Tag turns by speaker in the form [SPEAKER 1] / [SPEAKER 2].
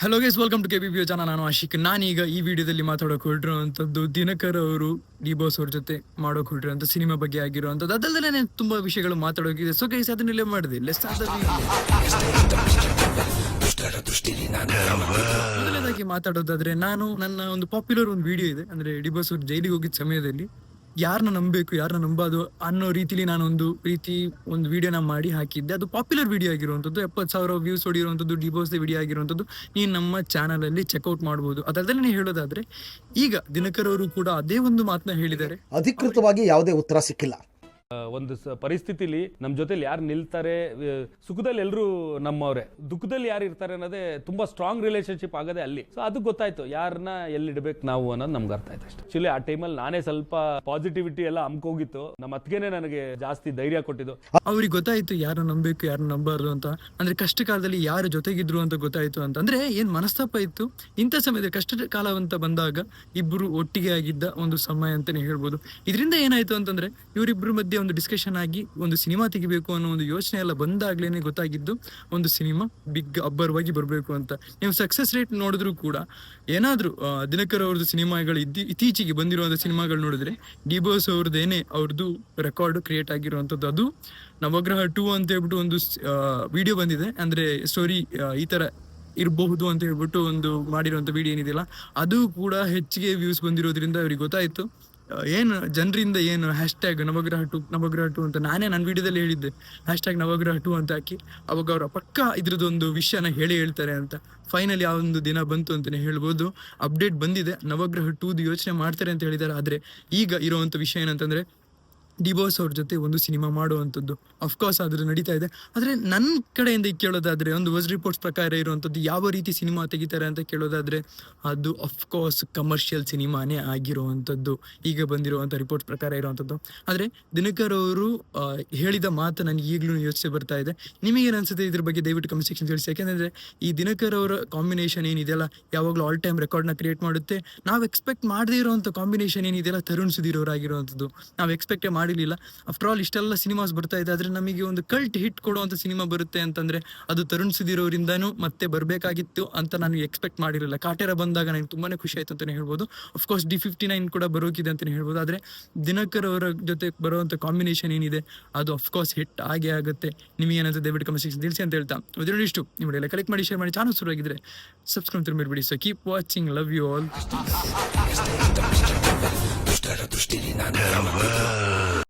[SPEAKER 1] Hello guys welcome to K B B ಜನ ನಾನು ಆಶಿಕ್. ನಾನೀಗ ಈ ವಿಡಿಯೋದಲ್ಲಿ ಮಾತಾಡೋಕೆ ಹೊರಟಿರುವಂಥದ್ದು ದಿನಕರ್ ಅವರು ಡಿ ಬಾಸ್ ಅವ್ರ ಜೊತೆ ಮಾಡೋಕೆ ಹೊರಟಿರುವಂಥ ಸಿನಿಮಾ ಬಗ್ಗೆ ಆಗಿರುವಂಥದ್ದು. ಅದಲ್ಲದೆ ತುಂಬ ವಿಷಯಗಳು ಮಾತಾಡೋಕಿದೆ. ಸೊ ಗೈಸ್ ಅದನ್ನೆಲ್ಲ ಮಾಡಿದೆ. ಲೆಸ್ ಮೊದಲನೇದಾಗಿ ಮಾತಾಡೋದಾದ್ರೆ, ನಾನು ನನ್ನ ಒಂದು ಪಾಪ್ಯುಲರ್ ಒಂದು ವಿಡಿಯೋ ಇದೆ. ಅಂದ್ರೆ ಡಿ ಬಾಸ್ ಅವ್ರು ಜೈಲಿಗೆ ಹೋಗಿದ್ದ ಸಮಯದಲ್ಲಿ ಯಾರನ್ನ ನಂಬಬೇಕು ಯಾರನ್ನ ನಂಬಾದು ಅನ್ನೋ ರೀತಿಲಿ ನಾನು ಒಂದು ರೀತಿ ಒಂದು ವಿಡಿಯೋನ ಮಾಡಿ ಹಾಕಿದ್ದೆ. ಅದು ಪಾಪ್ಯುಲರ್ ವಿಡಿಯೋ ಆಗಿರುವಂಥದ್ದು, ಎಪ್ಪತ್ತು ಸಾವಿರ ವ್ಯೂಸ್ ಹೊಡಿರುವಂಥದ್ದು ಡಿಬೋಸ್ ವಿಡಿಯೋ ಆಗಿರುವಂಥದ್ದು, ನೀನು ನಮ್ಮ ಚಾನಲಲ್ಲಿ ಚೆಕ್ಔಟ್ ಮಾಡ್ಬೋದು. ಅದರದಲ್ಲೇ ಹೇಳೋದಾದ್ರೆ, ಈಗ ದಿನಕರವರು ಕೂಡ ಅದೇ ಒಂದು ಮಾತನ್ನ ಹೇಳಿದ್ದಾರೆ.
[SPEAKER 2] ಅಧಿಕೃತವಾಗಿ ಯಾವುದೇ ಉತ್ತರ ಸಿಕ್ಕಿಲ್ಲ.
[SPEAKER 3] ಒಂದು ಪರಿಸ್ಥಿತಿಲಿ ನಮ್ಮ ಜೊತೆಲಿ ಯಾರು ನಿಲ್ತಾರೆ ಸುಖದಲ್ಲಿ ಎಲ್ಲರೂ ನಮ್ಮವ್ರೆ. ದುಃಖದಲ್ಲಿ ಯಾರು ಇರ್ತಾರೆ ಅನ್ನೋದೇ ತುಂಬಾ ಸ್ಟ್ರಾಂಗ್ ರಿಲೇಶನ್ಶಿಪ್ ಆಗೋದೇ ಅಲ್ಲಿ. ಸೊ ಅದು ಗೊತ್ತಾಯ್ತು. ಯಾರನ್ನ ಎಲ್ಲಿ ಇಡಬೇಕು ನಾವು ಅನ್ನೋದು ನಮ್ಗೆ ಅರ್ಥ ಆಯ್ತು ಅಷ್ಟೇ. ಆಕ್ಚುಲಿ ಆ ಟೈಮಲ್ಲಿ ನಾನೇ ಸ್ವಲ್ಪ ಪಾಸಿಟಿವಿಟಿ ಎಲ್ಲ ಅಮ್ಕೋಗಿತ್ತು ನಮ್ಮ ಅತ್ತಿಗೆನೆ ನನಗೆ ಜಾಸ್ತಿ ಧೈರ್ಯ ಕೊಟ್ಟಿದ್ದು.
[SPEAKER 1] ಅವ್ರಿಗೆ ಗೊತ್ತಾಯ್ತು ಯಾರು ನಂಬಬೇಕು ಯಾರು ನಂಬಾರ್ದು ಅಂತ. ಅಂದ್ರೆ ಕಷ್ಟ ಕಾಲದಲ್ಲಿ ಯಾರು ಜೊತೆಗಿದ್ರು ಅಂತ ಗೊತ್ತಾಯ್ತು ಅಂತ. ಅಂದ್ರೆ ಏನ್ ಮನಸ್ತಾಪ ಇತ್ತು? ಇಂಥ ಸಮಯದಲ್ಲಿ ಕಷ್ಟ ಕಾಲ ಅಂತ ಬಂದಾಗ ಇಬ್ರು ಒಟ್ಟಿಗೆ ಆಗಿದ್ದ ಒಂದು ಸಮಯ ಅಂತಾನೆ ಹೇಳ್ಬೋದು. ಇದರಿಂದ ಏನಾಯ್ತು ಅಂತಂದ್ರೆ, ಇವರಿಬ್ರು ಮಧ್ಯೆ ಒಂದು ಡಿಸ್ಕಷನ್ ಆಗಿ ಒಂದು ಸಿನಿಮಾ ತೆಗಿಬೇಕು ಅನ್ನೋ ಒಂದು ಯೋಚನೆ ಎಲ್ಲ ಬಂದಾಗ್ಲೇನೆ ಗೊತ್ತಾಗಿದ್ದು ಒಂದು ಸಿನಿಮಾ ಬಿಗ್ ಅಬ್ಬರವಾಗಿ ಬರಬೇಕು ಅಂತ. ನೀವು ಸಕ್ಸಸ್ ರೇಟ್ ನೋಡಿದ್ರು ಕೂಡ ಏನಾದ್ರೂ ದಿನಕರ್ ಅವ್ರದ್ದು ಸಿನಿಮಾಗಳು ಇದ್ದು, ಇತ್ತೀಚೆಗೆ ಬಂದಿರುವಂಥ ಸಿನಿಮಾಗಳು ನೋಡಿದ್ರೆ ಡಿಬೋಸ್ ಅವ್ರದ್ದೇನೆ ಅವ್ರದ್ದು ರೆಕಾರ್ಡ್ ಕ್ರಿಯೇಟ್ ಆಗಿರುವಂಥದ್ದು. ಅದು ನವಗ್ರಹ ಟೂ ಅಂತ ಹೇಳ್ಬಿಟ್ಟು ಒಂದು ವಿಡಿಯೋ ಬಂದಿದೆ. ಅಂದ್ರೆ ಸ್ಟೋರಿ ಈ ತರ ಇರಬಹುದು ಅಂತ ಹೇಳ್ಬಿಟ್ಟು ಒಂದು ಮಾಡಿರುವಂಥ ವಿಡಿಯೋ ಏನಿದೆಯಲ್ಲ, ಅದು ಕೂಡ ಹೆಚ್ಚಿಗೆ ವ್ಯೂಸ್ ಬಂದಿರೋದ್ರಿಂದ ಅವ್ರಿಗೆ ಗೊತ್ತಾಯ್ತು. ಏನು ಜನರಿಂದ ಏನು hashtag Navagraha two Navagraha two ಅಂತ ನಾನೇ ನನ್ನ ವಿಡಿಯೋದಲ್ಲಿ ಹೇಳಿದ್ದೆ. ಹ್ಯಾಶ್ ಟ್ಯಾಗ್ ನವಗ್ರಹ ಟು ಅಂತ ಹಾಕಿ ಅವಾಗ ಅವರ ಪಕ್ಕ ಇದ್ರದ್ದೊಂದು ವಿಷಯನ ಹೇಳಿ ಹೇಳ್ತಾರೆ ಅಂತ. ಫೈನಲಿ ಆ ಒಂದು ದಿನ ಬಂತು ಅಂತಲೇ ಹೇಳ್ಬೋದು. ಅಪ್ಡೇಟ್ ಬಂದಿದೆ. ನವಗ್ರಹ ಟೂದು ಯೋಚನೆ ಮಾಡ್ತಾರೆ ಅಂತ ಹೇಳಿದ್ದಾರೆ. ಆದರೆ ಈಗ ಇರುವಂಥ ವಿಷಯ ಏನಂತಂದ್ರೆ ಡಿಬೋಸ್ ಅವ್ರ ಜೊತೆ ಒಂದು ಸಿನಿಮಾ ಮಾಡುವಂಥದ್ದು. ಅಫ್ಕೋರ್ಸ್ ಆದರೂ ನಡೀತಾ ಇದೆ. ಆದರೆ ನನ್ನ ಕಡೆಯಿಂದ ಕೇಳೋದಾದರೆ, ಒಂದು ವಜ್ ರಿಪೋರ್ಟ್ಸ್ ಪ್ರಕಾರ ಇರುವಂಥದ್ದು ಯಾವ ರೀತಿ ಸಿನಿಮಾ ತೆಗಿತಾರೆ ಅಂತ ಕೇಳೋದಾದರೆ, ಅದು ಅಫ್ಕೋರ್ಸ್ ಕಮರ್ಷಿಯಲ್ ಸಿನಿಮಾನೇ ಆಗಿರುವಂಥದ್ದು. ಈಗ ಬಂದಿರುವಂಥ ರಿಪೋರ್ಟ್ಸ್ ಪ್ರಕಾರ ಇರುವಂಥದ್ದು. ಆದರೆ ದಿನಕರ್ ಅವರು ಹೇಳಿದ ಮಾತು ನನಗೆ ಈಗಲೂ ಯೋಚಿಸಿ ಬರ್ತಾ ಇದೆ. ನಿಮಗೇನು ಅನ್ಸುತ್ತೆ ಇದ್ರ ಬಗ್ಗೆ ದಯವಿಟ್ಟು ಕಮೆಂಟ್ ಸೆಕ್ಷನ್ ತಿಳಿಸಿ. ಯಾಕೆಂದರೆ ಈ ದಿನಕರ್ ಅವರ ಕಾಂಬಿನೇಷನ್ ಏನಿದೆಯಲ್ಲ ಯಾವಾಗಲೂ ಆಲ್ ಟೈಮ್ ರೆಕಾರ್ಡ್ನ ಕ್ರಿಯೇಟ್ ಮಾಡುತ್ತೆ. ನಾವು ಎಕ್ಸ್ಪೆಕ್ಟ್ ಮಾಡದೇ ಇರುವಂಥ ಕಾಂಬಿನೇಷನ್ ಏನಿದೆಯಲ್ಲ ತರುಣ್ ಸುಧೀರ್ ಅವರಾಗಿರುವಂಥದ್ದು. ನಾವು ಎಕ್ಸ್ಪೆಕ್ಟೇ ಮಾಡಿರಲಿಲ್ಲ. ಆಫ್ಟರ್ ಆಲ್ ಇಷ್ಟೆಲ್ಲ ಸಿನಿಮಾಸ್ ಬರ್ತಾ ಇದೆ. ಆದರೆ ನಮಗೆ ಒಂದು ಕಲ್ಟ್ ಹಿಟ್ ಕೊಡುವಂಥ ಸಿನಿಮಾ ಬರುತ್ತೆ ಅಂತಂದರೆ ಅದು ತರುಣ್ ಸುಧೀರ್ ಅವರಿಂದನೂ ಮತ್ತೆ ಬರಬೇಕಾಗಿತ್ತು ಅಂತ ನಾನು ಎಕ್ಸ್ಪೆಕ್ಟ್ ಮಾಡಿರಲಿಲ್ಲ. ಕಾಟೇರ ಬಂದಾಗ ನನಗೆ ತುಂಬಾ ಖುಷಿ ಆಯ್ತು ಅಂತಲೇ ಹೇಳ್ಬೋದು. ಅಫ್ಕೋರ್ಸ್ ಡಿ ಫಿಫ್ಟಿ ನೈನ್ ಕೂಡ ಬರೋಕಿದೆ ಅಂತಲೇ ಹೇಳ್ಬೋದು. ಆದರೆ ದಿನಕರ್ ಅವರ ಜೊತೆ ಬರುವಂಥ ಕಾಂಬಿನೇಷನ್ ಏನಿದೆ, ಅದು ಅಫ್ಕೋರ್ಸ್ ಹಿಟ್ ಆಗೇ ಆಗುತ್ತೆ. ನಿಮಗೆ ಏನಂತ ದಯವಿಟ್ಟು ಕಮೆಂಟ್ ಸೆಕ್ಷನ್ ತಿಳಿಸಿ ಅಂತ ಹೇಳ್ತಾ. ನಿಮ್ಮ ಎಲ್ಲ ಕಲೆಕ್ಟ್ ಮಾಡಿ ಶೇರ್ ಮಾಡಿ. ಚಾನಲ್ ಶುರುವಾಗಿದ್ರೆ subscribe ತಿರುಗಿಬಿಡಿ so keep watching love you all
[SPEAKER 4] したらどしてになんだよ。